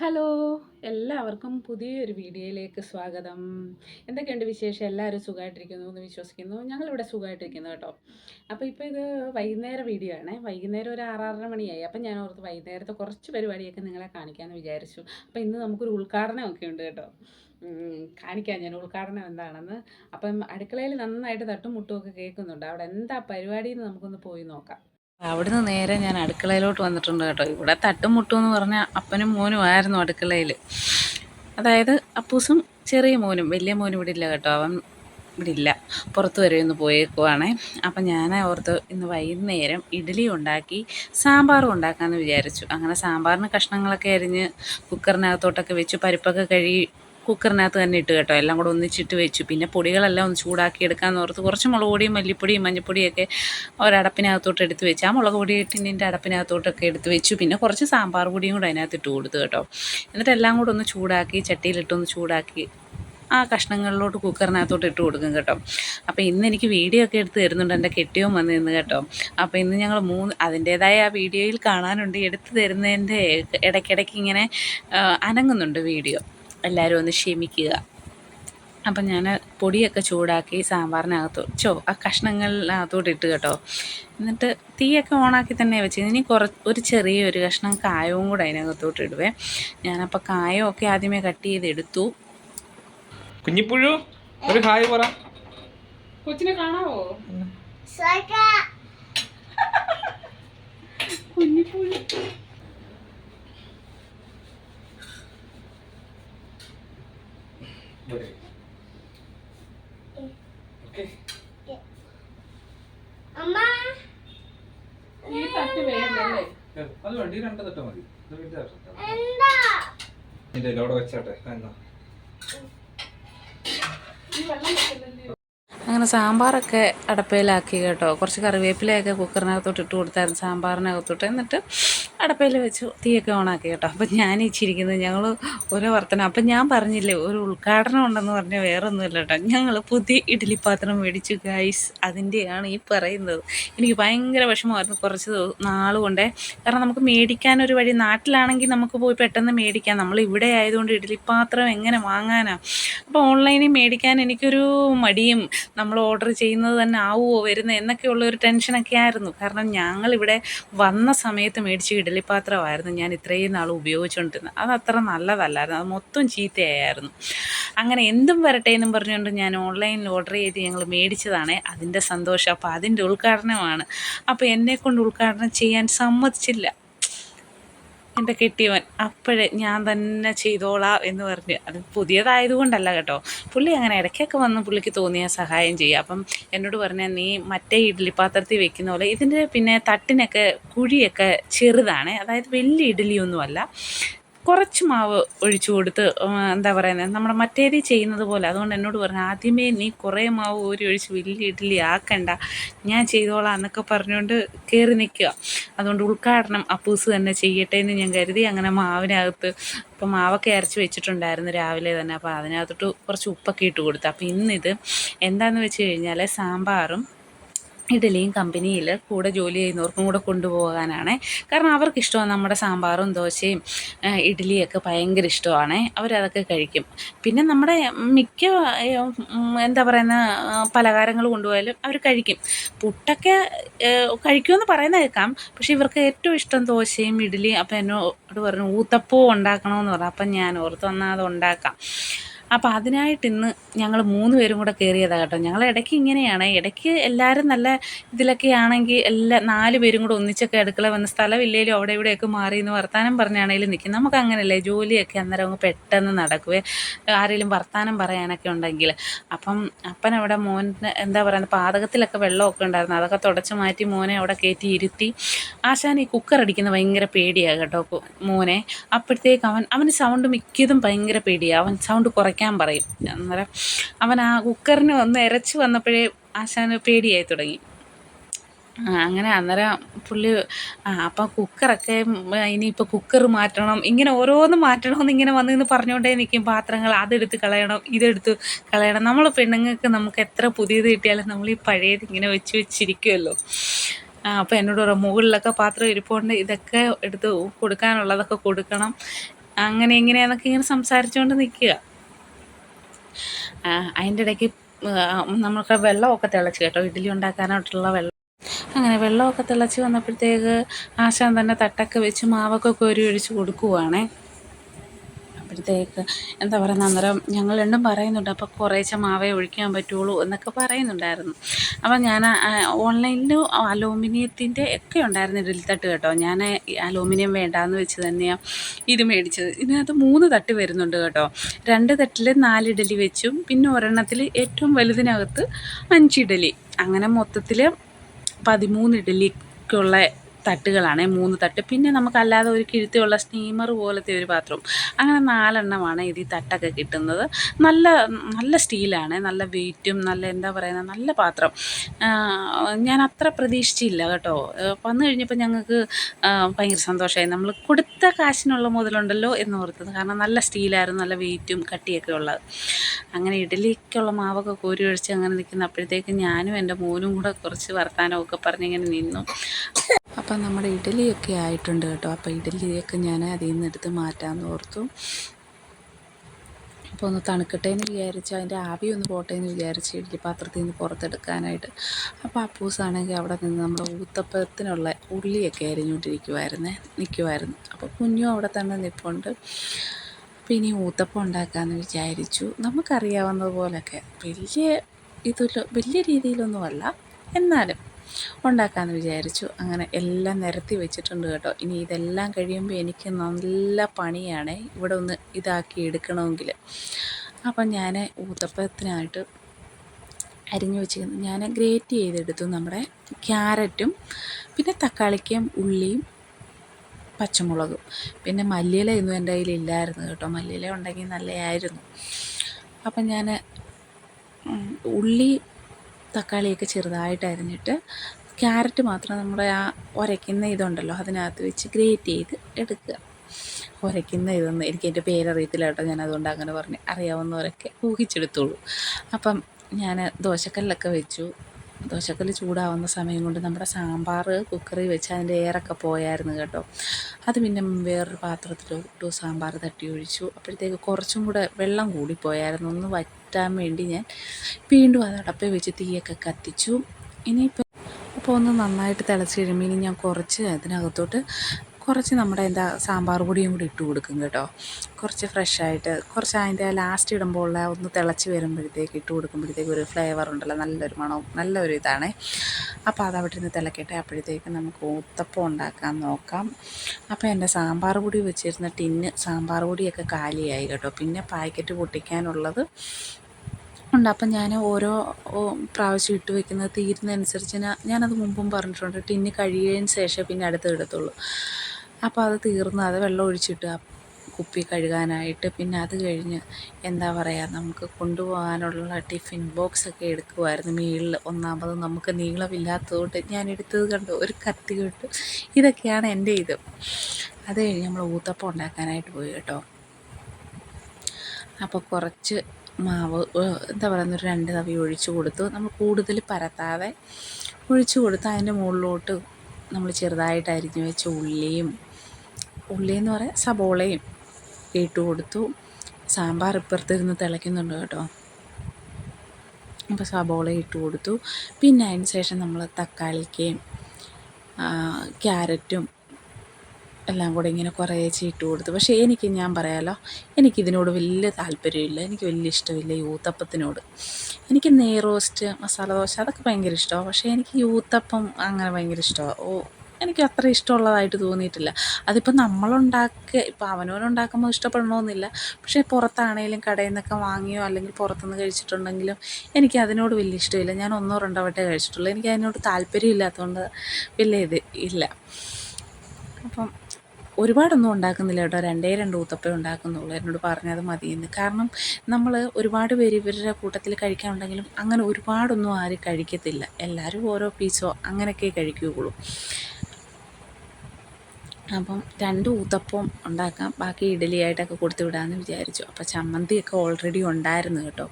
Hello എല്ലാവർക്കും പുതിയൊരു വീഡിയോയിലേക്ക് സ്വാഗതം. എന്തൊക്കെയുണ്ട് വിശേഷം? എല്ലാവരും സുഖമായിട്ടിരിക്കുന്നു എന്ന് വിശ്വസിക്കുന്നു. ഞങ്ങളിവിടെ സുഖമായിട്ടിരിക്കുന്നു കേട്ടോ. അപ്പോൾ ഇപ്പോൾ ഇത് വൈകുന്നേരം വീഡിയോ ആണ്. വൈകുന്നേരം ഒരു ആറാറര മണിയായി. അപ്പം ഞാൻ ഓർത്ത് വൈകുന്നേരത്തെ കുറച്ച് പരിപാടിയൊക്കെ നിങ്ങളെ കാണിക്കാമെന്ന് വിചാരിച്ചു. അപ്പോൾ ഇന്ന് നമുക്കൊരു ഉദ്ഘാടനമൊക്കെ ഉണ്ട് കേട്ടോ. കാണിക്കാം ഞാൻ ഉദ്ഘാടനം എന്താണെന്ന്. അപ്പം അടുക്കളയിൽ നന്നായിട്ട് തട്ടും മുട്ടുമൊക്കെ കേൾക്കുന്നുണ്ട്. അവിടെ എന്താ പരിപാടി എന്ന് നമുക്കൊന്ന് പോയി നോക്കാം. അവിടുന്ന് നേരെ ഞാൻ അടുക്കളയിലോട്ട് വന്നിട്ടുണ്ട് കേട്ടോ. ഇവിടെ തട്ടും മുട്ടും എന്ന് പറഞ്ഞാൽ അപ്പനും മോനും ആയിരുന്നു അടുക്കളയിൽ അതായത് അപ്പൂസും ചെറിയ മോനും വലിയ മോനും ഇവിടെ ഇല്ല കേട്ടോ. അവൻ ഇവിടെ ഇല്ല. പുറത്ത് വരെ ഒന്ന് പോയേക്കുവാണേ. അപ്പം ഞാൻ ഓർത്ത് ഇന്ന് വൈകുന്നേരം ഇഡ്ഡലി ഉണ്ടാക്കി സാമ്പാറും ഉണ്ടാക്കാമെന്ന് വിചാരിച്ചു. അങ്ങനെ സാമ്പാറിന് കഷ്ണങ്ങളൊക്കെ അരിഞ്ഞ് കുക്കറിനകത്തോട്ടൊക്കെ വെച്ച് പരിപ്പൊക്കെ കഴുകി കുക്കറിനകത്ത് തന്നെ ഇട്ട് കേട്ടോ. എല്ലാം കൂടെ ഒന്നിച്ചിട്ട് വെച്ചു. പിന്നെ പൊടികളെല്ലാം ഒന്ന് ചൂടാക്കി എടുക്കാൻ ഓർത്ത് കുറച്ച് മുളക് പൊടിയും മല്ലിപ്പൊടിയും മഞ്ഞൾപ്പൊടിയൊക്കെ ഒരടപ്പിനകത്തോട്ട് എടുത്ത് വെച്ച്. ആ മുളക് പൊടി ടിന്നിന്റെ അടപ്പിനകത്തോട്ടൊക്കെ എടുത്ത് വെച്ചു. പിന്നെ കുറച്ച് സാമ്പാർ പൊടിയും കൂടെ അതിനകത്ത് ഇട്ട് കൊടുത്തു കേട്ടോ. എന്നിട്ട് എല്ലാം കൂടെ ഒന്ന് ചൂടാക്കി ചട്ടിയിലിട്ടൊന്ന് ചൂടാക്കി ആ കഷ്ണങ്ങളിലോട്ട് കുക്കറിനകത്തോട്ട് ഇട്ട് കൊടുക്കും കേട്ടോ. അപ്പോൾ ഇന്ന് എനിക്ക് വീഡിയോ ഒക്കെ എടുത്ത് തരുന്നുണ്ട്. എന്റെ കെട്ടിയോ വന്ന് നിന്ന് കേട്ടോ. അപ്പോൾ ഇന്ന് ഞങ്ങൾ മൂന്ന് അതിന്റേതായ ആ വീഡിയോയിൽ കാണാനുണ്ട്. എടുത്ത് തരുന്നതിന്റെ ഇടയ്ക്കിടയ്ക്ക് ഇങ്ങനെ അനങ്ങുന്നുണ്ട് വീഡിയോ എല്ലാവരും ഒന്ന് ക്ഷമിക്കുക. അപ്പം ഞാൻ പൊടിയൊക്കെ ചൂടാക്കി സാമ്പാറിനകത്ത് ചോ ആ കഷ്ണങ്ങളിനകത്തോട്ട് ഇട്ട് കേട്ടോ. എന്നിട്ട് തീയൊക്കെ ഓണാക്കി തന്നെ വെച്ച് ഇനി കുറ ഒരു ചെറിയൊരു കഷ്ണം കായവും കൂടെ അതിനകത്തോട്ട് ഇടുവേ. ഞാനപ്പോൾ കായമൊക്കെ ആദ്യമേ കട്ട് ചെയ്ത് എടുത്തു കുഞ്ഞിപ്പുഴു ഒരു ഹായ് പറ. കൊച്ചിനെ കാണാവോ? കുഞ്ഞിപ്പുഴു. ഈ തട്ട് വേണ്ടല്ലേ അത് വേണ്ടി രണ്ട് തട്ട മതി. ഇത് വലിയ തട്ടാ. ഇല്ല ഇല്ല അവിടെ വെച്ചാട്ടെ. എന്നാ. അങ്ങനെ സാമ്പാറൊക്കെ അടപ്പയിലാക്കി കേട്ടോ. കുറച്ച് കറിവേപ്പിലയൊക്കെ കുക്കറിനകത്തോട്ട് ഇട്ട് കൊടുത്തായിരുന്നു സാമ്പാറിനകത്തോട്ട്. എന്നിട്ട് അടപ്പയിൽ വെച്ചു തീയൊക്കെ ഓണാക്കി കേട്ടോ. അപ്പം ഞാൻ ഇച്ചിരിക്കുന്നത് ഞങ്ങൾ ഓരോ വർത്തനം. അപ്പം ഞാൻ പറഞ്ഞില്ലേ ഒരു ഉദ്ഘാടനം ഉണ്ടെന്ന് പറഞ്ഞാൽ വേറെ ഒന്നുമില്ല കേട്ടോ. ഞങ്ങൾ പുതിയ ഇഡ്ഡലി പാത്രം മേടിച്ചു ഗൈസ് അതിന്റെയാണ് ഈ പറയുന്നത്. എനിക്ക് ഭയങ്കര വിഷമമായിരുന്നു കുറച്ച് നാൾ കൊണ്ടേ. കാരണം നമുക്ക് മേടിക്കാനൊരു വഴി നാട്ടിലാണെങ്കിൽ നമുക്ക് പോയി പെട്ടെന്ന് മേടിക്കാം. നമ്മൾ ഇവിടെ ആയതുകൊണ്ട് ഇഡ്ഡലി പാത്രം എങ്ങനെ വാങ്ങാനാണ് അപ്പോൾ ഓൺലൈനിൽ മേടിക്കാൻ എനിക്കൊരു മടിയും നമ്മൾ ഓർഡർ ചെയ്യുന്നത് തന്നെ ആവുമോ വരുന്നത് എന്നൊക്കെയുള്ള ഒരു ടെൻഷനൊക്കെ ആയിരുന്നു. കാരണം ഞങ്ങളിവിടെ വന്ന സമയത്ത് മേടിച്ച ഇഡലിപ്പാത്രമായിരുന്നു ഞാൻ ഇത്രയും നാൾ ഉപയോഗിച്ചുകൊണ്ടിരുന്നത്. അത് അത്ര നല്ലതല്ലായിരുന്നു. അത് മൊത്തം ചീത്തയായിരുന്നു. അങ്ങനെ എന്തും വരട്ടെ എന്നും പറഞ്ഞുകൊണ്ട് ഞാൻ ഓൺലൈനിൽ ഓർഡർ ചെയ്ത് ഞങ്ങൾ മേടിച്ചതാണ്. അതിന്റെ സന്തോഷം. അപ്പോൾ അതിന്റെ ഉദ്ഘാടനമാണ്. അപ്പോൾ എന്നെക്കൊണ്ട് ഉദ്ഘാടനം ചെയ്യാൻ സമ്മതിച്ചില്ല. എന്റെ കെട്ടിയവൻ അപ്പോഴേ ഞാൻ തന്നെ ചെയ്തോളാം എന്ന് പറഞ്ഞ്. അത് പുതിയതായതുകൊണ്ടല്ല കേട്ടോ. പുള്ളി അങ്ങനെ ഇടയ്ക്കൊക്കെ വന്ന് പുള്ളിക്ക് തോന്നിയ സഹായം ചെയ്യുക. അപ്പം എന്നോട് പറഞ്ഞാൽ നീ മറ്റേ ഇഡ്ഡലി പാത്രത്തിൽ വെക്കുന്ന പോലെ ഇതിന്റെ പിന്നെ തട്ടിനൊക്കെ കുഴിയൊക്കെ ചെറുതാണ്. അതായത് വലിയ ഇഡ്ഡലിയൊന്നുമല്ല. കുറച്ച് മാവ് ഒഴിച്ചു കൊടുത്ത് എന്താ പറയുന്നത് നമ്മുടെ മറ്റേത് ചെയ്യുന്നത് പോലെ. അതുകൊണ്ട് എന്നോട് പറഞ്ഞു ആദ്യമേ നീ കുറേ മാവ് ഊരി ഒഴിച്ച് വലിയ ഇഡ്ഡലി ആക്കണ്ട. ഞാൻ ചെയ്തോളാം എന്നൊക്കെ പറഞ്ഞുകൊണ്ട് കയറി നിൽക്കുക. അതുകൊണ്ട് ഉദ്ഘാടനം അപ്പൂസ് തന്നെ ചെയ്യട്ടെ എന്ന് ഞാൻ കരുതി അങ്ങനെ മാവിനകത്ത് ഇപ്പം മാവൊക്കെ അരച്ച് വെച്ചിട്ടുണ്ടായിരുന്നു രാവിലെ തന്നെ. അപ്പോൾ അതിനകത്തോട്ട് കുറച്ച് ഉപ്പൊക്കെ ഇട്ട് കൊടുത്തു. അപ്പോൾ ഇന്നിത് എന്താണെന്ന് വെച്ച് കഴിഞ്ഞാൽ സാമ്പാറും ഇഡലിയും കമ്പനിയിൽ കൂടെ ജോലി ചെയ്യുന്നവർക്കും കൂടെ കൊണ്ടുപോകാനാണ്. കാരണം അവർക്ക് ഇഷ്ടമാണ് നമ്മുടെ സാമ്പാറും ദോശയും ഇഡ്ഡലിയൊക്കെ ഭയങ്കര ഇഷ്ടമാണ്. അവരതൊക്കെ കഴിക്കും. പിന്നെ നമ്മുടെ മിക്ക എന്താ പറയുന്ന പലഹാരങ്ങൾ കൊണ്ടുപോയാലും അവർ കഴിക്കും. പുട്ടൊക്കെ കഴിക്കുമെന്ന് പറയുന്ന കേൾക്കാം പക്ഷേ ഇവർക്ക് ഏറ്റവും ഇഷ്ടം ദോശയും ഇഡ്ഡലിയും. അപ്പം എന്നോട് പറഞ്ഞു ഊത്തപ്പവും ഉണ്ടാക്കണമെന്ന് പറഞ്ഞു. അപ്പം ഞാൻ ഓർത്ത് വന്നാൽ അത് ഉണ്ടാക്കാം. അപ്പോൾ അതിനായിട്ട് ഇന്ന് ഞങ്ങൾ മൂന്ന് പേരും കൂടെ കയറിയതാണ് കേട്ടോ. ഞങ്ങൾ ഇടയ്ക്ക് ഇങ്ങനെയാണ്. ഇടയ്ക്ക് എല്ലാവരും നല്ല ഇതിലൊക്കെ ആണെങ്കിൽ എല്ലാ നാല് പേരും കൂടെ ഒന്നിച്ചൊക്കെ അടുക്കള വന്ന് സ്ഥലമില്ലേലും അവിടെ ഇവിടെയൊക്കെ മാറി എന്ന് വർത്താനം പറഞ്ഞാണെങ്കിലും നിൽക്കും നമുക്ക് അങ്ങനെയല്ലേ ജോലിയൊക്കെ അന്നേരം അങ്ങ് പെട്ടെന്ന് നടക്കുവേ. ആരെങ്കിലും വർത്താനം പറയാനൊക്കെ ഉണ്ടെങ്കിൽ. അപ്പം അപ്പൻ അവിടെ മോനെ എന്താ പറയുക പാതകത്തിലൊക്കെ വെള്ളമൊക്കെ ഉണ്ടായിരുന്നു. അതൊക്കെ തുടച്ച് മാറ്റി മോനെ അവിടെ കയറ്റി ഇരുത്തി. ആശാൻ ഈ കുക്കർ അടിക്കുന്ന ഭയങ്കര പേടിയാണ് കേട്ടോ മോനെ. അപ്പോഴത്തേക്ക് അവൻ അവന് സൗണ്ട് മിക്കതും ഭയങ്കര പേടിയാണ് അവൻ സൗണ്ട് കുറയ്ക്കാൻ പറയും. അന്നേരം അവൻ ആ കുക്കറിന് ഒന്ന് ഇരച്ച് വന്നപ്പോഴേ ആശാന് പേടിയായി തുടങ്ങി. അങ്ങനെ അന്നേരം പുള്ളി ആ അപ്പം കുക്കറൊക്കെ ഇനിയിപ്പോൾ കുക്കർ മാറ്റണം ഇങ്ങനെ ഓരോന്ന് മാറ്റണമെന്ന് ഇങ്ങനെ വന്ന് നിന്ന് പറഞ്ഞുകൊണ്ടേ നിൽക്കും പാത്രങ്ങൾ അതെടുത്ത് കളയണം ഇതെടുത്ത് കളയണം. നമ്മൾ പെണ്ണുങ്ങൾക്ക് നമുക്ക് എത്ര പുതിയത് കിട്ടിയാലും നമ്മൾ ഈ പഴയത് ഇങ്ങനെ വെച്ച് വെച്ചിരിക്കുമല്ലോ ആ അപ്പോൾ എന്നോട് പറയാം മുകളിലൊക്കെ പാത്രം ഇരിപ്പുണ്ട് ഇതൊക്കെ എടുത്ത് കൊടുക്കാനുള്ളതൊക്കെ കൊടുക്കണം. അങ്ങനെ ഇങ്ങനെയാന്നൊക്കെ ഇങ്ങനെ സംസാരിച്ചുകൊണ്ട് നിൽക്കുക അതിന്റെ ഇടയ്ക്ക് നമുക്ക് വെള്ളമൊക്കെ തിളച്ച് കേട്ടോ. ഇഡ്ഡലി ഉണ്ടാക്കാനായിട്ടുള്ള വെള്ളം. അങ്ങനെ വെള്ളമൊക്കെ തിളച്ച് വന്നപ്പോഴത്തേക്ക് ആശാൻ തന്നെ തട്ടൊക്കെ വെച്ച് മാവൊക്കെ കോരി ഒഴിച്ച് കൊടുക്കുവാണേ. അപ്പോഴത്തേക്ക് എന്താ പറയുന്നത് അന്നേരം ഞങ്ങൾ രണ്ടും പറയുന്നുണ്ട് അപ്പോൾ കുറേശ്ശെ മാവേ ഒഴിക്കാൻ പറ്റുള്ളൂ എന്നൊക്കെ പറയുന്നുണ്ടായിരുന്നു. അപ്പം ഞാൻ ഓൺലൈനിൽ അലൂമിനിയത്തിന്റെ ഒക്കെ ഉണ്ടായിരുന്നു ഇഡലിത്തട്ട് കേട്ടോ. ഞാൻ അലൂമിനിയം വേണ്ടാന്ന് വെച്ച് തന്നെയാണ് ഇത് മേടിച്ചത്. ഇതിനകത്ത് മൂന്ന് തട്ട് വരുന്നുണ്ട് കേട്ടോ. രണ്ട് തട്ടിൽ നാല് ഇഡലി വെച്ചും പിന്നെ ഒരെണ്ണത്തിൽ ഏറ്റവും വലുതിനകത്ത് അഞ്ച് ഇഡലി. അങ്ങനെ മൊത്തത്തിൽ പതിമൂന്ന് ഇഡലിക്കുള്ള തട്ടുകളാണ് മൂന്ന് തട്ട്. പിന്നെ നമുക്കല്ലാതെ ഒരു കിഴുത്തിയുള്ള സ്റ്റീമർ പോലത്തെ ഒരു പാത്രം അങ്ങനെ നാലെണ്ണമാണ് ഇതിൽ തട്ടൊക്കെ കിട്ടുന്നത്. നല്ല നല്ല സ്റ്റീലാണ് നല്ല വെയിറ്റും നല്ല എന്താ പറയുന്നത് നല്ല പാത്രം. ഞാൻ അത്ര പ്രതീക്ഷിച്ചില്ല കേട്ടോ. വന്നു കഴിഞ്ഞപ്പോൾ ഞങ്ങൾക്ക് ഭയങ്കര സന്തോഷമായി നമ്മൾ കൊടുത്ത കാശിനുള്ള മുതലുണ്ടല്ലോ എന്ന് ഓർത്തത്. കാരണം നല്ല സ്റ്റീലായിരുന്നു നല്ല വെയിറ്റും കട്ടിയൊക്കെ ഉള്ളത്. അങ്ങനെ ഇഡലിക്കുള്ള മാവൊക്കെ കോരി ഒഴിച്ച് അങ്ങനെ നിൽക്കുന്ന അപ്പോഴത്തേക്ക് ഞാനും എന്റെ മോനും കൂടെ കുറച്ച് വർത്തമാനമൊക്കെ പറഞ്ഞിങ്ങനെ നിന്നു. അപ്പം നമ്മുടെ ഇഡലിയൊക്കെ ആയിട്ടുണ്ട് കേട്ടോ. അപ്പോൾ ഇഡലിയൊക്കെ ഞാൻ അതിൽ നിന്ന് എടുത്ത് മാറ്റാമെന്ന് ഓർത്തു. അപ്പോൾ ഒന്ന് തണുക്കട്ടെ എന്ന് വിചാരിച്ച് അതിന്റെ ആവി ഒന്ന് പോട്ടെ എന്ന് വിചാരിച്ച് ഇഡ്ഡലി പാത്രത്തിൽ നിന്ന് പുറത്തെടുക്കാനായിട്ട്. അപ്പോൾ അപ്പൂസാണെങ്കിൽ അവിടെ നിന്ന് നമ്മുടെ ഊത്തപ്പത്തിനുള്ള ഉള്ളിയൊക്കെ അരിഞ്ഞുകൊണ്ടിരിക്കുമായിരുന്നേ നിൽക്കുമായിരുന്നു അപ്പോൾ കുഞ്ഞും അവിടെ തന്നെ നിൽപ്പുണ്ട് അപ്പോൾ ഇനി ഊത്തപ്പം ഉണ്ടാക്കാമെന്ന് വിചാരിച്ചു. നമുക്കറിയാവുന്നത് പോലൊക്കെ വലിയ ഇതിൽ വലിയ രീതിയിലൊന്നുമല്ല. എന്നാലും ഉണ്ടാക്കാമെന്ന് വിചാരിച്ചു. അങ്ങനെ എല്ലാം നിരത്തി വെച്ചിട്ടുണ്ട് കേട്ടോ. ഇനി ഇതെല്ലാം കഴിയുമ്പോൾ എനിക്ക് നല്ല പണിയാണ്. ഇവിടെ ഒന്ന് ഇതാക്കി എടുക്കണമെങ്കിൽ അപ്പം ഞാൻ ഊത്തപ്പത്തിനായിട്ട് അരിഞ്ഞു വെച്ചിരുന്നു ഞാൻ ഗ്രേറ്റ് ചെയ്തെടുത്തു നമ്മുടെ ക്യാരറ്റും പിന്നെ തക്കാളിക്കും ഉള്ളിയും പച്ചമുളകും. പിന്നെ മല്ലിയില ഒന്നും എന്റെ കയ്യിൽ ഇല്ലായിരുന്നു കേട്ടോ. മല്ലിയില ഉണ്ടെങ്കിൽ നല്ലതായിരുന്നു. അപ്പം ഞാൻ ഉള്ളി തക്കാളിയൊക്കെ ചെറുതായിട്ട് അരിഞ്ഞിട്ട് ക്യാരറ്റ് മാത്രം നമ്മുടെ ആ ഉരയ്ക്കുന്ന ഇതുണ്ടല്ലോ അതിനകത്ത് വെച്ച് ഗ്രേറ്റ് ചെയ്ത് എടുക്കുക. ഉരയ്ക്കുന്ന ഇതൊന്നും എനിക്ക് എന്റെ പേരറിയത്തില്ല കേട്ടോ ഞാൻ അതുകൊണ്ട് അങ്ങനെ പറഞ്ഞ് അറിയാവുന്നവരൊക്കെ ഊഹിച്ചെടുത്തോളൂ. അപ്പം ഞാൻ ദോശക്കല്ലൊക്കെ വെച്ചു. ദോശക്കല്ല് ചൂടാവുന്ന സമയം കൊണ്ട് നമ്മുടെ സാമ്പാർ കുക്കറിൽ വെച്ച് അതിന്റെ എയറൊക്കെ പോയായിരുന്നു കേട്ടോ. അത് പിന്നെ വേറൊരു പാത്രത്തിലോട്ടു സാമ്പാർ തട്ടി ഒഴിച്ചു. അപ്പോഴത്തേക്ക് കുറച്ചും കൂടെ വെള്ളം കൂടിപ്പോയായിരുന്നു. ഒന്ന് വറ്റാൻ വേണ്ടി ഞാൻ വീണ്ടും അത് അടപ്പിൽ വെച്ച് തീയൊക്കെ കത്തിച്ചു. ഇനിയിപ്പോൾ അപ്പോൾ ഒന്ന് നന്നായിട്ട് തിളച്ച് കഴിയുമ്പോൾ ഇനി ഞാൻ കുറച്ച് അതിനകത്തോട്ട് കുറച്ച് നമ്മുടെ എന്താ സാമ്പാർ പൊടിയും കൂടി ഇട്ട് കൊടുക്കും കേട്ടോ. കുറച്ച് ഫ്രഷായിട്ട് കുറച്ച് അതിന്റെ ലാസ്റ്റ് ഇടുമ്പോൾ ഉള്ള ഒന്ന് തിളച്ച് വരുമ്പോഴത്തേക്ക് ഇട്ട് കൊടുക്കുമ്പോഴത്തേക്ക് ഒരു ഫ്ലേവർ ഉണ്ടല്ലോ നല്ലൊരു മണവും നല്ലൊരു ഇതാണ്. അപ്പോൾ അത് അവിടെ നിന്ന് തിളക്കട്ടെ അപ്പോഴത്തേക്ക് നമുക്ക് ഊത്തപ്പം ഉണ്ടാക്കാൻ നോക്കാം. അപ്പോൾ എന്റെ സാമ്പാർ പൊടി വെച്ചിരുന്ന ടിന്ന് സാമ്പാർ പൊടിയൊക്കെ കാലിയായി കേട്ടോ. പിന്നെ പാക്കറ്റ് പൊട്ടിക്കാനുള്ളത് ഉണ്ട്. അപ്പം ഞാൻ ഓരോ പ്രാവശ്യം ഇട്ട് വെക്കുന്നത് തീരുന്നതനുസരിച്ച് ഞാനത് മുമ്പും പറഞ്ഞിട്ടുണ്ട്. ടിന്ന് കഴിയുന്നതിന് ശേഷം പിന്നെ അടുത്ത് ഇടത്തുള്ളൂ. അപ്പോൾ അത് തീർന്ന് അത് വെള്ളം ഒഴിച്ചിട്ട് കുപ്പി കഴുകാനായിട്ട് പിന്നെ അത് കഴിഞ്ഞ് എന്താ പറയുക നമുക്ക് കൊണ്ടുപോകാനുള്ള ടിഫിൻ ബോക്സൊക്കെ എടുക്കുമായിരുന്നു മീളിൽ ഒന്നാമത് നമുക്ക് നീളമില്ലാത്തതുകൊണ്ട് ഞാൻ എടുത്തത് കണ്ടു ഒരു കത്തി കിട്ടു ഇതൊക്കെയാണ് എന്റെ ഇത്. അത് കഴിഞ്ഞ് നമ്മൾ ഊത്തപ്പം ഉണ്ടാക്കാനായിട്ട് പോയി കേട്ടോ. അപ്പോൾ കുറച്ച് മാവ് എന്താ പറയുക ഒരു രണ്ട് തവി ഒഴിച്ചു കൊടുത്തു. നമ്മൾ കൂടുതൽ പരത്താതെ ഒഴിച്ചു കൊടുത്ത് അതിന്റെ മുകളിലോട്ട് നമ്മൾ ചെറുതായിട്ട് അരിഞ്ഞു വെച്ച ഉള്ളിയും ഉള്ളി എന്ന് പറയാൻ സബോളയും ഇട്ട് കൊടുത്തു. സാമ്പാർ ഇപ്പുറത്തിരുന്ന് തിളയ്ക്കുന്നുണ്ട് കേട്ടോ. അപ്പോൾ സബോള ഇട്ട് കൊടുത്തു. പിന്നെ അതിന് ശേഷം നമ്മൾ തക്കാളിക്കയും ക്യാരറ്റും എല്ലാം കൂടെ ഇങ്ങനെ കുറേ ചീട്ട് കൊടുത്തു. പക്ഷേ എനിക്ക് ഞാൻ പറയാമല്ലോ എനിക്കിതിനോട് വലിയ താല്പര്യമില്ല. എനിക്ക് വലിയ ഇഷ്ടമില്ല യൂത്തപ്പത്തിനോട്. എനിക്ക് നെയ്റോസ്റ്റ് മസാല ദോശ അതൊക്കെ ഭയങ്കര ഇഷ്ടമാണ് പക്ഷേ എനിക്ക് യൂത്തപ്പം അങ്ങനെ ഭയങ്കര ഇഷ്ടമാണ് ഓ എനിക്ക് അത്ര ഇഷ്ടമുള്ളതായിട്ട് തോന്നിയിട്ടില്ല. അതിപ്പോൾ നമ്മളുണ്ടാക്കുക ഇപ്പോൾ അവനവനുണ്ടാക്കുമ്പോൾ ഇഷ്ടപ്പെടണമെന്നില്ല പക്ഷേ പുറത്താണെങ്കിലും കടയിൽ നിന്നൊക്കെ വാങ്ങിയോ അല്ലെങ്കിൽ പുറത്തുനിന്ന് കഴിച്ചിട്ടുണ്ടെങ്കിലും എനിക്ക് അതിനോട് വലിയ ഇഷ്ടമില്ല. ഞാൻ ഒന്നോ രണ്ടോ വട്ടേ കഴിച്ചിട്ടുള്ളൂ. എനിക്ക് അതിനോട് താല്പര്യമില്ലാത്തതുകൊണ്ട് വലിയ ഇത് ഇല്ല. അപ്പം ഒരുപാടൊന്നും ഉണ്ടാക്കുന്നില്ല കേട്ടോ. രണ്ടേ രണ്ട് ഊത്തപ്പേ ഉണ്ടാക്കുന്നുള്ളൂ. എന്നോട് പറഞ്ഞത് മതിയെന്ന്. കാരണം നമ്മൾ ഒരുപാട് പേര് ഇവരുടെ കൂട്ടത്തിൽ കഴിക്കാനുണ്ടെങ്കിലും അങ്ങനെ ഒരുപാടൊന്നും ആരും കഴിക്കത്തില്ല. എല്ലാവരും ഓരോ പീസോ അങ്ങനെയൊക്കെ കഴിക്കുകയുള്ളൂ അപ്പം രണ്ട് ഊത്തപ്പം ഉണ്ടാക്കാം. ബാക്കി ഇഡലി ആയിട്ടൊക്കെ കൊടുത്തു വിടാമെന്ന് വിചാരിച്ചു. അപ്പോൾ ചമ്മന്തിയൊക്കെ ഓൾറെഡി ഉണ്ടായിരുന്നു കേട്ടോ.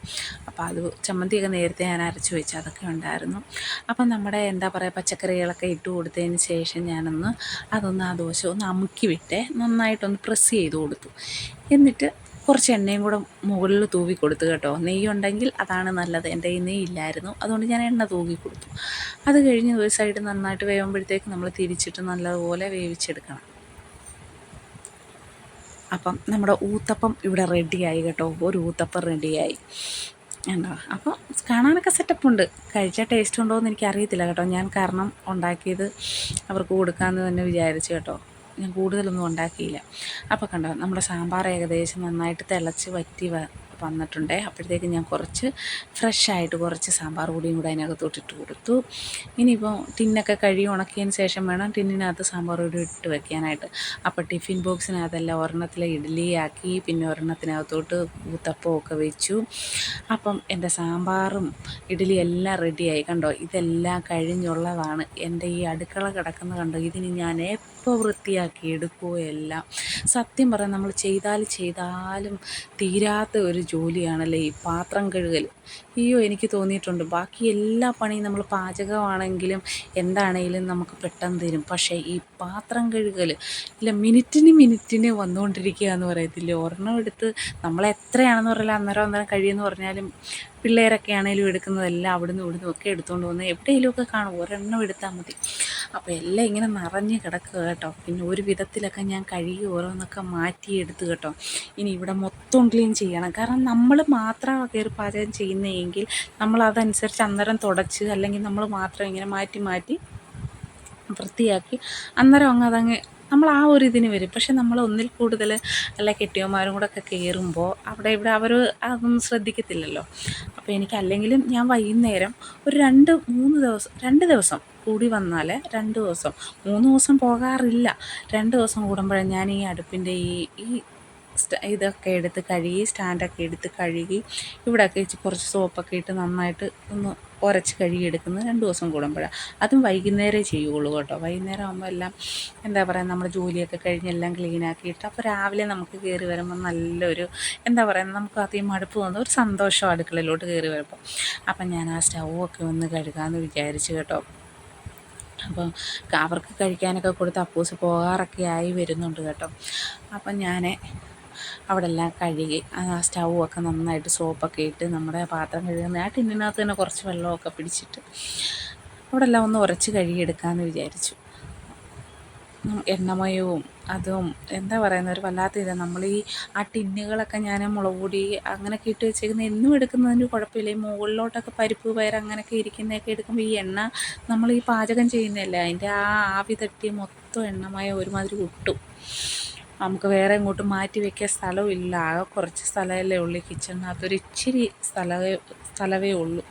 അപ്പോൾ അത് ചമ്മന്തിയൊക്കെ നേരത്തെ ഞാൻ അരച്ച് വെച്ചു. അതൊക്കെ ഉണ്ടായിരുന്നു. അപ്പം നമ്മുടെ എന്താ പറയുക പച്ചക്കറികളൊക്കെ ഇട്ട് കൊടുത്തതിന് ശേഷം ഞാനൊന്ന് അതൊന്ന് ആ ദോശ ഒന്ന് അമുക്കി വിട്ടേ നന്നായിട്ടൊന്ന് പ്രസ് ചെയ്ത് കൊടുത്തു. എന്നിട്ട് കുറച്ച് എണ്ണയും കൂടെ മുകളിൽ തൂവി കൊടുത്തു കേട്ടോ. നെയ്യുണ്ടെങ്കിൽ അതാണ് നല്ലത്. എന്റെ കയ്യിൽ നെയ്യില്ലായിരുന്നു അതുകൊണ്ട് ഞാൻ എണ്ണ തൂവി കൊടുത്തു. അത് കഴിഞ്ഞ് ഒരു സൈഡ് നന്നായിട്ട് വേവുമ്പോഴത്തേക്ക് നമ്മൾ തിരിച്ചിട്ട് നല്ലതുപോലെ വേവിച്ചെടുക്കണം. അപ്പം നമ്മുടെ ഊത്തപ്പം ഇവിടെ റെഡിയായി കേട്ടോ. ഒരു ഊത്തപ്പം റെഡിയായി ഉണ്ടോ അപ്പോൾ കാണാനൊക്കെ സെറ്റപ്പ് ഉണ്ട്. കഴിച്ച ടേസ്റ്റ് ഉണ്ടോ എന്ന് എനിക്കറിയത്തില്ല കേട്ടോ. ഞാൻ കാരണം ഉണ്ടാക്കിയത് അവർക്ക് കൊടുക്കാമെന്ന് തന്നെ വിചാരിച്ചു കേട്ടോ. ഞാൻ കൂടുതലൊന്നും ഉണ്ടാക്കിയില്ല. അപ്പോൾ കണ്ടോ നമ്മുടെ സാമ്പാർ ഏകദേശം നന്നായിട്ട് തിളച്ച് വറ്റി വന്നിട്ടുണ്ട്. അപ്പോഴത്തേക്ക് ഞാൻ കുറച്ച് ഫ്രഷായിട്ട് കുറച്ച് സാമ്പാർ പൊടിയും കൂടെ അതിനകത്തോട്ട് ഇട്ട് കൊടുത്തു. ഇനിയിപ്പോൾ ടിന്നൊക്കെ കഴുകി ഉണക്കിയതിന് ശേഷം വേണം ടിന്നിനകത്ത് സാമ്പാർ പൊടി ഇട്ട് വെക്കാനായിട്ട്. അപ്പോൾ ടിഫിൻ ബോക്സിനകത്തെല്ലാം ഒരെണ്ണത്തിൽ ഇഡ്ഡലിയാക്കി പിന്നെ ഒരെണ്ണത്തിനകത്തോട്ട് ഊത്തപ്പമൊക്കെ വെച്ചു. അപ്പം എന്റെ സാമ്പാറും ഇഡ്ഡലി എല്ലാം റെഡിയായി കണ്ടോ ഇതെല്ലാം കഴിഞ്ഞുള്ളതാണ് എന്റെ ഈ അടുക്കള കിടക്കുന്ന കണ്ടോ ഇതിന് ഞാൻ എപ്പോൾ വൃത്തിയാക്കി എടുക്കുകയെല്ലാം സത്യം പറഞ്ഞാൽ നമ്മൾ ചെയ്താൽ ചെയ്താലും തീരാത്ത ഒരു ജോലിയാണല്ലേ ഈ പാത്രം കഴുകൽ അയ്യോ എനിക്ക് തോന്നിയിട്ടുണ്ട്. ബാക്കി എല്ലാ പണിയും നമ്മൾ പാചകമാണെങ്കിലും എന്താണെങ്കിലും നമുക്ക് പെട്ടെന്ന് തരും. പക്ഷേ ഈ പാത്രം കഴുകൽ ഇല്ല മിനിറ്റിന് മിനിറ്റിന് വന്നുകൊണ്ടിരിക്കുക എന്ന് പറയത്തില്ലേ? ഒരെണ്ണം എടുത്ത് നമ്മളെത്രയാണെന്ന് പറഞ്ഞാൽ അന്നേരം അന്നേരം കഴിയുമെന്ന് പറഞ്ഞാലും പിള്ളേരൊക്കെ ആണെങ്കിലും എടുക്കുന്നതെല്ലാം അവിടുന്ന് ഇവിടുന്ന് ഒക്കെ എടുത്തുകൊണ്ട് വന്ന് എവിടെയെങ്കിലുമൊക്കെ കാണും. ഒരെണ്ണം എടുത്താൽ മതി. അപ്പോൾ എല്ലാം ഇങ്ങനെ നിറഞ്ഞ് കിടക്കുക കേട്ടോ. പിന്നെ ഒരു വിധത്തിലൊക്കെ ഞാൻ കഴുകി ഓരോന്നൊക്കെ മാറ്റി എടുത്ത് കേട്ടോ. ഇനി ഇവിടെ മൊത്തം ക്ലീൻ ചെയ്യണം. കാരണം നമ്മൾ മാത്രം കയറി പാചകം ചെയ്യുന്നതെങ്കിൽ നമ്മൾ അതനുസരിച്ച് അന്നേരം തുടച്ച് അല്ലെങ്കിൽ നമ്മൾ മാത്രം ഇങ്ങനെ മാറ്റി മാറ്റി വൃത്തിയാക്കി അന്നേരം അങ്ങ് അതങ്ങ് നമ്മൾ ആ ഒരു ഇതിന് വരും. പക്ഷെ നമ്മൾ ഒന്നിൽ കൂടുതൽ അല്ല കെട്ടിയന്മാരും കൂടെ ഒക്കെ കയറുമ്പോൾ അവിടെ ഇവിടെ അവർ അതൊന്നും ശ്രദ്ധിക്കത്തില്ലല്ലോ. അപ്പോൾ എനിക്ക് അല്ലെങ്കിലും ഞാൻ വൈകുന്നേരം ഒരു രണ്ട് മൂന്ന് ദിവസം രണ്ട് ദിവസം കൂടി വന്നാൽ രണ്ട് ദിവസം മൂന്ന് ദിവസം പോകാറില്ല. രണ്ട് ദിവസം കൂടുമ്പോഴേ ഞാൻ ഈ അടുപ്പിന്റെ ഈ ഈ ഇതൊക്കെ എടുത്ത് കഴുകി സ്റ്റാൻഡൊക്കെ എടുത്ത് കഴുകി ഇവിടെയൊക്കെ വെച്ച് കുറച്ച് സോപ്പൊക്കെ ഇട്ട് നന്നായിട്ട് ഒന്ന് ഉരച്ച് കഴുകിയെടുക്കുന്നത് രണ്ട് ദിവസം കൂടുമ്പോഴാണ് അതും വൈകുന്നേരമേ ചെയ്യുള്ളൂ കേട്ടോ. വൈകുന്നേരം ആകുമ്പോൾ എല്ലാം എന്താ പറയുക നമ്മുടെ ജോലിയൊക്കെ കഴിഞ്ഞ് എല്ലാം ക്ലീനാക്കിയിട്ട് അപ്പോൾ രാവിലെ നമുക്ക് കയറി വരുമ്പോൾ നല്ലൊരു എന്താ പറയുക നമുക്ക് അധികം മടുപ്പ് തോന്നുന്ന ഒരു സന്തോഷം അടുക്കളയിലോട്ട് കയറി വരുമ്പോൾ അപ്പം ഞാൻ ആ സ്റ്റൗവൊക്കെ ഒന്ന് കഴുകാമെന്ന് വിചാരിച്ചു കേട്ടോ. അപ്പോൾ അവർക്ക് കഴിക്കാനൊക്കെ കൊടുത്ത് അപ്പൂസ് പോകാറൊക്കെ ആയി വരുന്നുണ്ട് കേട്ടോ. അപ്പം ഞാൻ അവിടെ എല്ലാം കഴുകി ആ സ്റ്റൗവൊക്കെ നന്നായിട്ട് സോപ്പൊക്കെ ഇട്ട് നമ്മുടെ പാത്രം കഴുകുന്ന ആ ടിന്നിനകത്ത് തന്നെ കുറച്ച് വെള്ളമൊക്കെ പിടിച്ചിട്ട് അവിടെ എല്ലാം ഒന്ന് ഉരച്ച് കഴുകിയെടുക്കാമെന്ന് വിചാരിച്ചു. എണ്ണമയവും അതും എന്താ പറയുന്ന ഒരു വല്ലാത്ത ഇത്. നമ്മൾ ഈ ആ ടിന്നുകളൊക്കെ ഞാൻ മുളക് പൊടി അങ്ങനെയൊക്കെ ഇട്ട് വെച്ചേക്കുന്ന എന്നും എടുക്കുന്നതിന് കുഴപ്പമില്ല. ഈ മുകളിലോട്ടൊക്കെ പരിപ്പ് പയർ അങ്ങനെയൊക്കെ ഇരിക്കുന്നതൊക്കെ എടുക്കുമ്പോൾ ഈ എണ്ണ നമ്മൾ ഈ പാചകം ചെയ്യുന്നതല്ലേ അതിന്റെ ആ ആവി തട്ടി മൊത്തം എണ്ണമയം ഒരുമാതിരി ഒട്ടും. നമുക്ക് വേറെ എങ്ങോട്ട് മാറ്റി വെക്കാൻ സ്ഥലവും ഇല്ല ആകെ കുറച്ച് സ്ഥലമല്ലേ ഉള്ളൂ. കിച്ചണിനകത്ത് ഒരു ഇച്ചിരി സ്ഥലമേ സ്ഥലമേ ഉള്ളൂ.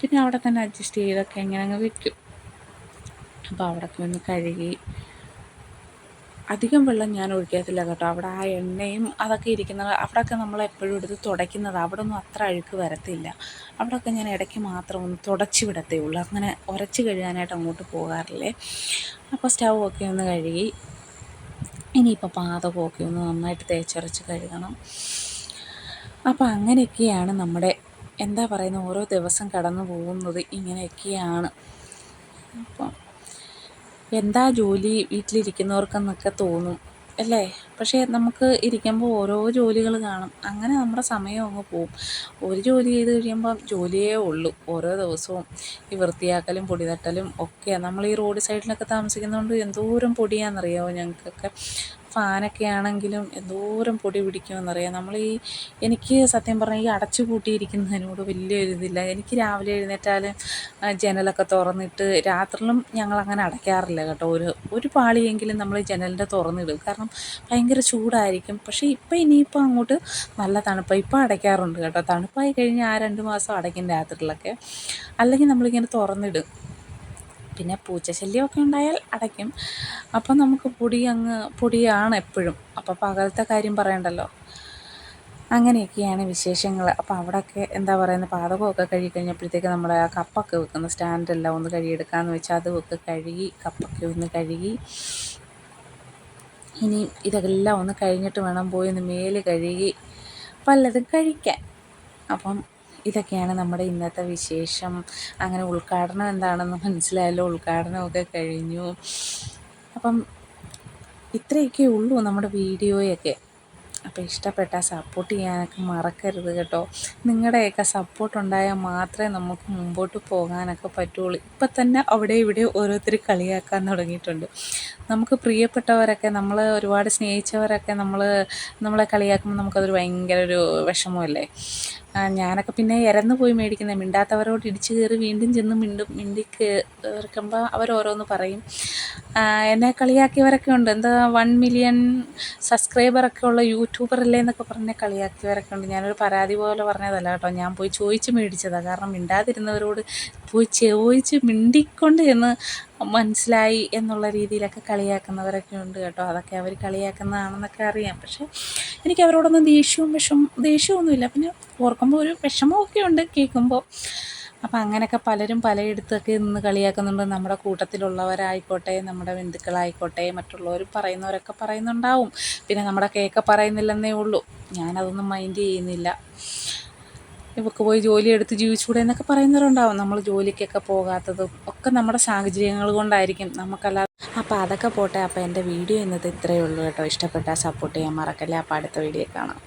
പിന്നെ അവിടെ തന്നെ അഡ്ജസ്റ്റ് ചെയ്തൊക്കെ എങ്ങനെ അങ്ങ് വെക്കും. അപ്പോൾ അവിടെ ഒന്ന് കഴുകി. അധികം വെള്ളം ഞാൻ ഒഴിക്കത്തില്ല കേട്ടോ. അവിടെ ആ എണ്ണയും അതൊക്കെ ഇരിക്കുന്നത് അവിടെയൊക്കെ നമ്മൾ എപ്പോഴും എടുത്ത് തുടയ്ക്കുന്നത്. അവിടെ ഒന്നും അത്ര അഴുക്ക് വരത്തില്ല. അവിടെയൊക്കെ ഞാൻ ഇടയ്ക്ക് മാത്രം ഒന്ന് തുടച്ച് വിടത്തേ ഉള്ളൂ. അങ്ങനെ ഉരച്ച് കഴുകാനായിട്ട് അങ്ങോട്ട് പോകാറില്ലേ. അപ്പോൾ സ്റ്റൗ ഒക്കെ ഒന്ന് കഴുകി. ഇനിയിപ്പോൾ പാതകമൊക്കെ ഒന്ന് നന്നായിട്ട് തേച്ചുരച്ച് കഴുകണം. അപ്പോൾ അങ്ങനെയൊക്കെയാണ് നമ്മുടെ എന്താ പറയുന്ന ഓരോ ദിവസം കടന്നു പോകുന്നത് ഇങ്ങനെയൊക്കെയാണ്. അപ്പം എന്താ ജോലി വീട്ടിലിരിക്കുന്നവർക്കെന്നൊക്കെ തോന്നും. അല്ലേ? പക്ഷേ നമുക്ക് ഇരിക്കുമ്പോൾ ഓരോ ജോലികൾ കാണും. അങ്ങനെ നമ്മുടെ സമയം അങ്ങ് പോവും. ഒരു ജോലി ചെയ്ത് കഴിയുമ്പോൾ ജോലിയേ ഉള്ളൂ. ഓരോ ദിവസവും ഈ വൃത്തിയാക്കലും പൊടി തട്ടലും ഒക്കെ. നമ്മൾ ഈ റോഡ് സൈഡിലൊക്കെ താമസിക്കുന്നതുകൊണ്ട് എന്തോരം പൊടിയാണെന്നറിയാമോ ഞങ്ങൾക്കൊക്കെ? ഫാനൊക്കെ ആണെങ്കിലും എന്തോരം പൊടി പിടിക്കുമെന്നറിയാം. നമ്മൾ ഈ എനിക്ക് സത്യം പറഞ്ഞാൽ ഈ അടച്ചു പൂട്ടിയിരിക്കുന്നതിനോട് വലിയ ഒരിതില്ല എനിക്ക് രാവിലെ എഴുന്നേറ്റാൽ ജനലൊക്കെ തുറന്നിട്ട് രാത്രിയിലും ഞങ്ങൾ അങ്ങനെ അടയ്ക്കാറില്ല കേട്ടോ. ഒരു ഒരു പാളിയെങ്കിലും നമ്മൾ ജനലിന്റെ തുറന്നിടും. കാരണം ഭയങ്കര ചൂടായിരിക്കും. പക്ഷേ ഇപ്പം ഇനിയിപ്പോൾ അങ്ങോട്ട് നല്ല തണുപ്പാണ് ഇപ്പം അടയ്ക്കാറുണ്ട് കേട്ടോ. തണുപ്പായി കഴിഞ്ഞാൽ ആ രണ്ട് മാസം അടയ്ക്കും രാത്രിയിലൊക്കെ. അല്ലെങ്കിൽ നമ്മളിങ്ങനെ തുറന്നിടും. പിന്നെ പൂച്ചശല്യമൊക്കെ ഉണ്ടായാൽ അടയ്ക്കും. അപ്പം നമുക്ക് പൊടി അങ്ങ് പൊടിയാണ് എപ്പോഴും. അപ്പോൾ പകലത്തെ കാര്യം പറയണ്ടല്ലോ. അങ്ങനെയൊക്കെയാണ് വിശേഷങ്ങൾ അപ്പോൾ അവിടെയൊക്കെ എന്താ പറയുന്നത് പാതകമൊക്കെ കഴുകി കഴിഞ്ഞപ്പോഴത്തേക്ക് നമ്മുടെ ആ കപ്പൊക്കെ വെക്കുന്ന സ്റ്റാൻഡെല്ലാം ഒന്ന് കഴുകിയെടുക്കാമെന്ന് വെച്ചാൽ അതുമൊക്കെ കഴുകി കപ്പൊക്കെ ഒന്ന് കഴുകി. ഇനി ഇതെല്ലാം ഒന്ന് കഴിഞ്ഞിട്ട് വേണം പോയി ഒന്ന് മേൽ കഴുകി പലതും കഴിക്കാൻ. അപ്പം ഇതൊക്കെയാണ് നമ്മുടെ ഇന്നത്തെ വിശേഷം. അങ്ങനെ ഉദ്ഘാടനം എന്താണെന്ന് മനസ്സിലായല്ലോ. ഉദ്ഘാടനമൊക്കെ കഴിഞ്ഞു. അപ്പം ഇത്രയൊക്കെ ഉള്ളൂ നമ്മുടെ വീഡിയോയൊക്കെ. അപ്പോൾ ഇഷ്ടപ്പെട്ട സപ്പോർട്ട് ചെയ്യാനൊക്കെ മറക്കരുത് കേട്ടോ. നിങ്ങളുടെയൊക്കെ സപ്പോർട്ട് ഉണ്ടായാൽ മാത്രമേ നമുക്ക് മുമ്പോട്ട് പോകാനൊക്കെ പറ്റുള്ളൂ. ഇപ്പം തന്നെ അവിടെ ഇവിടെ ഓരോരുത്തർ കളിയാക്കാൻ തുടങ്ങിയിട്ടുണ്ട്. നമുക്ക് പ്രിയപ്പെട്ടവരൊക്കെ നമ്മൾ ഒരുപാട് സ്നേഹിച്ചവരൊക്കെ നമ്മൾ നമ്മളെ കളിയാക്കുമ്പോൾ നമുക്കതൊരു ഭയങ്കര ഒരു വിഷമമല്ലേ? ഞാനൊക്കെ പിന്നെ ഇരന്ന് പോയി മേടിക്കുന്നത് മിണ്ടാത്തവരോട് ഇടിച്ചു കയറി വീണ്ടും ചെന്ന് മിണ്ടും മിണ്ടി കയറിക്കുമ്പോൾ അവരോരോന്ന് പറയും. എന്നെ കളിയാക്കിയവരൊക്കെ ഉണ്ട്. എന്താ വൺ മില്യൺ സബ്സ്ക്രൈബറൊക്കെ ഉള്ള യൂട്യൂബർ അല്ലേ എന്നൊക്കെ പറഞ്ഞ് കളിയാക്കിയവരൊക്കെ ഉണ്ട്. ഞാനൊരു പരാതി പോലെ പറഞ്ഞതല്ല കേട്ടോ. ഞാൻ പോയി ചോദിച്ച് മേടിച്ചതാണ് കാരണം മിണ്ടാതിരുന്നവരോട് പോയി ചോദിച്ച് മിണ്ടിക്കൊണ്ട് എന്ന് മനസ്സിലായി എന്നുള്ള രീതിയിലൊക്കെ കളിയാക്കുന്നവരൊക്കെ ഉണ്ട് കേട്ടോ. അതൊക്കെ അവർ കളിയാക്കുന്നതാണെന്നൊക്കെ അറിയാം. പക്ഷേ എനിക്ക് അവരോടൊന്നും ദേഷ്യവും വിഷം ദേഷ്യമൊന്നുമില്ല. പിന്നെ ഓർക്കുമ്പോൾ ഒരു വിഷമമൊക്കെ ഉണ്ട് കേൾക്കുമ്പോൾ. അപ്പം അങ്ങനെയൊക്കെ പലരും പലയിടത്തൊക്കെ നിന്ന് കളിയാക്കുന്നുണ്ട്. നമ്മുടെ കൂട്ടത്തിലുള്ളവരായിക്കോട്ടെ നമ്മുടെ ബന്ധുക്കളായിക്കോട്ടെ മറ്റുള്ളവർ പറയുന്നവരൊക്കെ പറയുന്നുണ്ടാവും. പിന്നെ നമ്മുടെ കേക്ക് പറയുന്നില്ലെന്നേ ഉള്ളൂ. ഞാനതൊന്നും മൈൻഡ് ചെയ്യുന്നില്ല. ഇവർക്ക് പോയി ജോലിയെടുത്ത് ജീവിച്ചുകൂടെ എന്നൊക്കെ പറയുന്നവരുണ്ടാവും. നമ്മൾ ജോലിക്കൊക്കെ പോകാത്തതും ഒക്കെ നമ്മുടെ സാഹചര്യങ്ങൾ കൊണ്ടായിരിക്കും നമുക്കല്ലാതെ. അപ്പോൾ അതൊക്കെ പോട്ടെ. അപ്പോൾ എന്റെ വീഡിയോ ഇന്നത്തെ ഇത്രയേ ഉള്ളൂ കേട്ടോ. ഇഷ്ടപ്പെട്ടാൽ സപ്പോർട്ട് ചെയ്യാൻ മറക്കല്ലേ. അപ്പോൾ അടുത്ത വീഡിയോ കാണാം.